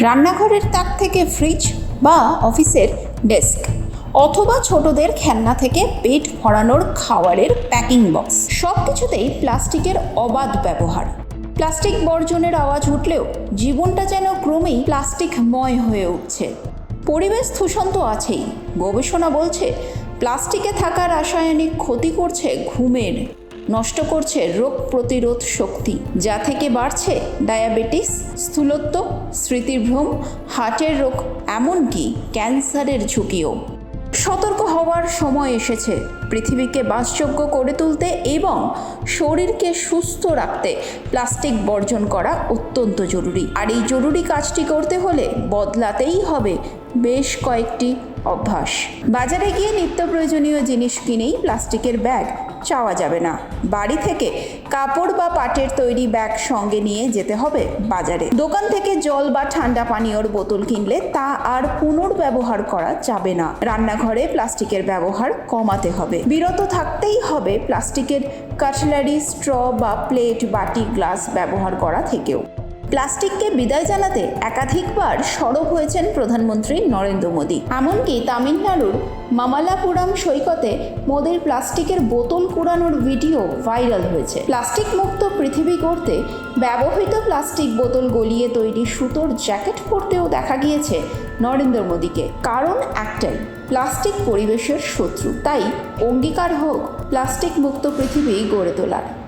রান্নাঘরের তাক থেকে ফ্রিজ বা অফিসের ডেস্ক অথবা ছোটদের খেলনা থেকে পেট ভরানোর খাবারের প্যাকিং বক্স সব কিছুতেই প্লাস্টিকের অবাধ ব্যবহার। প্লাস্টিক বর্জনের আওয়াজ উঠলেও জীবনটা যেন ক্রমেই প্লাস্টিকময় হয়ে উঠছে। পরিবেশ দূষণ তো আছেই। গবেষণা বলছে, প্লাস্টিকে থাকা রাসায়নিক ক্ষতি করছে ঘুমের নষ্ট করছে রোগ প্রতিরোধ শক্তি, যা থেকে বাড়ছে ডায়াবেটিস, স্থূলত্ব স্মৃতিভ্রম হার্টের রোগ, এমনকি ক্যান্সারের ঝুঁকিও। সতর্ক হওয়ার সময় এসেছে। পৃথিবীকে বাসযোগ্য করে তুলতে এবং শরীরকে সুস্থ রাখতে প্লাস্টিক বর্জন করা অত্যন্ত জরুরি। আর এই জরুরি কাজটি করতে হলে বদলাতেই হবে বেশ কয়েকটি অভ্যাস। বাজারে গিয়ে নিত্য প্রয়োজনীয় জিনিস কিনেই প্লাস্টিকের ব্যাগ চাওয়া যাবে না। বাড়ি থেকে কাপড় বা পাটের তৈরি ব্যাগ সঙ্গে নিয়ে যেতে হবে বাজারে। দোকান থেকে জল বা ঠান্ডা পানীয়র বোতল কিনলে তা আর পুনর্ব্যবহার করা যাবে না। রান্নাঘরে প্লাস্টিকের ব্যবহার কমাতে হবে। বিরত থাকতেই হবে প্লাস্টিকের কাটলারি, স্ট্র বা প্লেট, বাটি, গ্লাস ব্যবহার করা থেকেও। প্লাস্টিককে বিদায় জানাতে একাধিকবার সরব হয়েছেন প্রধানমন্ত্রী নরেন্দ্র মোদী। এমনকি তামিলনাড়ুর মামালাপুরাম সৈকতে মোদির প্লাস্টিকের বোতল কুড়ানোর ভিডিও ভাইরাল হয়েছে। প্লাস্টিক মুক্ত পৃথিবী করতে ব্যবহৃত প্লাস্টিক বোতল গলিয়ে তৈরি সুতোর জ্যাকেট পরতেও দেখা গিয়েছে নরেন্দ্র মোদীকে। কারণ একটাই, প্লাস্টিক পরিবেশের শত্রু। তাই অঙ্গীকার হোক প্লাস্টিক মুক্ত পৃথিবী গড়ে তোলার।